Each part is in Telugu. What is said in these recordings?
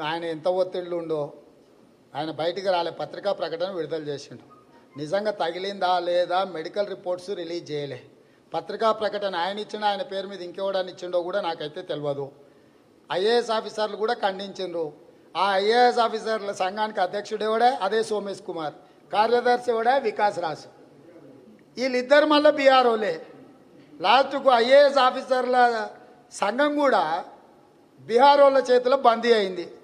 ఆయన ఎంత ఒత్తిళ్ళు ఉండో ఆయన బయటికి రాలే పత్రికా ప్రకటన విడుదల చేసిండు. నిజంగా తగిలిందా లేదా మెడికల్ రిపోర్ట్స్ రిలీజ్ చేయలే. పత్రికా ప్రకటన ఆయన ఇచ్చిన ఆయన పేరు మీద ఇంకెవడాన్ని ఇచ్చిండో కూడా నాకైతే తెలియదు ఐఏఎస్ ఆఫీసర్లు కూడా ఖండించిండ్రు. ఆ ఐఏఎస్ ఆఫీసర్ల సంఘానికి అధ్యక్షుడు ఎవడే? అదే సోమేష్ కుమార్. కార్యదర్శి ఎవడే? వికాస్ రాజ్. వీళ్ళిద్దరు మళ్ళీ బీఆర్ఓలే. లాస్ట్కు ఐఏఎస్ ఆఫీసర్ల సంఘం కూడా బీహార్ వాళ్ళ చేతిలో బందీ అయింది.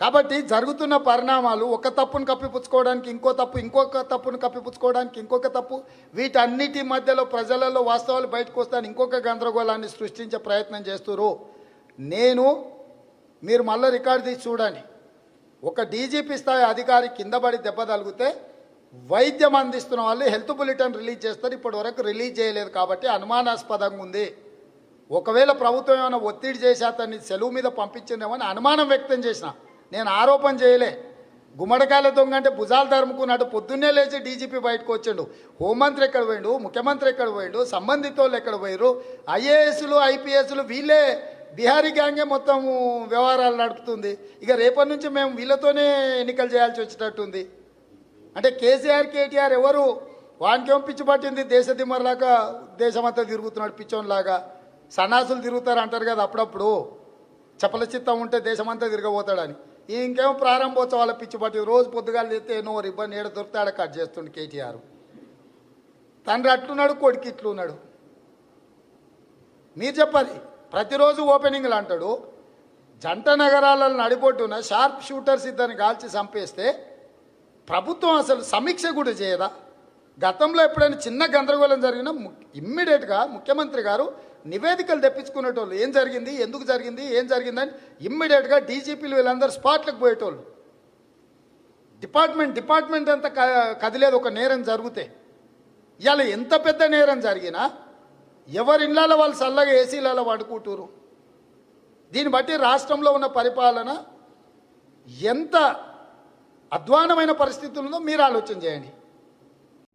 కాబట్టి జరుగుతున్న పరిణామాలు ఒక తప్పును కప్పిపుచ్చుకోవడానికి ఇంకో తప్పు ఇంకొక తప్పును కప్పిపుచ్చుకోవడానికి ఇంకొక తప్పు వీటన్నిటి మధ్యలో ప్రజలలో వాస్తవాలు బయటకు వస్తాను ఇంకొక గందరగోళాన్ని సృష్టించే ప్రయత్నం చేస్తున్నారు నేను మీరు మళ్ళీ రికార్డు తీసి చూడండి. ఒక డీజీపీ స్థాయి అధికారి కింద పడి దెబ్బ తగిలితే వైద్యం అందిస్తున్న వాళ్ళు హెల్త్ బులెటిన్ రిలీజ్ చేస్తారు. ఇప్పటి వరకు రిలీజ్ చేయలేదు కాబట్టి అనుమానాస్పదంగా ఉంది. ఒకవేళ ప్రభుత్వం ఏమైనా ఒత్తిడి చేసి అతన్ని సెలవు మీద పంపించిందేమో అని అనుమానం వ్యక్తం చేసిన నేను ఆరోపణ చేయలే. గుమ్మడికాయల దొంగ అంటే భుజాలు తరుముకున్నట్టు పొద్దున్నే లేచి డీజీపీ బయటకు వచ్చిండు. హోంమంత్రి ఎక్కడ పోయిండు? ముఖ్యమంత్రి ఎక్కడ పోయిండు? సంబంధిత వాళ్ళు ఎక్కడ పోయారు ఐఏఎస్లు ఐపీఎస్లు వీళ్ళే బీహారీ గ్యాంగే మొత్తం వ్యవహారాలు నడుపుతుంది. ఇక రేపటి నుంచి మేము వీళ్ళతోనే ఎన్నికలు చేయాల్సి వచ్చేటట్టుంది. అంటే కేసీఆర్ కేటీఆర్ ఎవరు? వానికేం పిచ్చి పట్టింది? దేశ దిమ్మర్లాగా దేశమంతా తిరుగుతున్నాడు పిచ్చోన్లాగా. సన్నాసులు తిరుగుతారు అంటారు కదా అప్పుడప్పుడు. చపల చిత్తం ఉంటే దేశమంతా తిరగబోతాడని. ఇంకేమో ప్రారంభోత్సవాల పిచ్చిపట్టి రోజు పొద్దుగాలు తెస్తే ఎన్నో ఇబ్బంది ఏడ దొరుకుతాడ కట్ చేస్తుండు కేటీఆర్. తండ్రి అట్లున్నాడు కొడుకు ఇట్లున్నాడు. మీరు చెప్పాలి ప్రతిరోజు ఓపెనింగ్లు అంటాడు జంట నగరాలలో నడిపొట్టున షార్ప్ షూటర్స్ ఇద్దరిని కాల్చి చంపేస్తే ప్రభుత్వం అసలు సమీక్ష కూడా చేయదా? గతంలో ఎప్పుడైనా చిన్న గందరగోళం జరిగినా ఇమ్మీడియట్గా ముఖ్యమంత్రి గారు నివేదికలు తెప్పించుకునేటోళ్ళు. ఏం జరిగింది? ఎందుకు జరిగింది? ఏం జరిగిందని ఇమ్మీడియట్గా డీజీపీలు వీళ్ళందరూ స్పాట్లకు పోయేటోళ్ళు. డిపార్ట్మెంట్ డిపార్ట్మెంట్ అంతా క- కదిలేదు ఒక నేరం జరిగితే. ఇవాళ ఎంత పెద్ద నేరం జరిగినా ఎవరి ఇళ్ళ వాళ్ళు చల్లగా ఏసీలలో పడుకుంటారు దీన్ని బట్టి రాష్ట్రంలో ఉన్న పరిపాలన ఎంత అధ్వానమైన పరిస్థితులు ఉందో మీరు ఆలోచన చేయండి.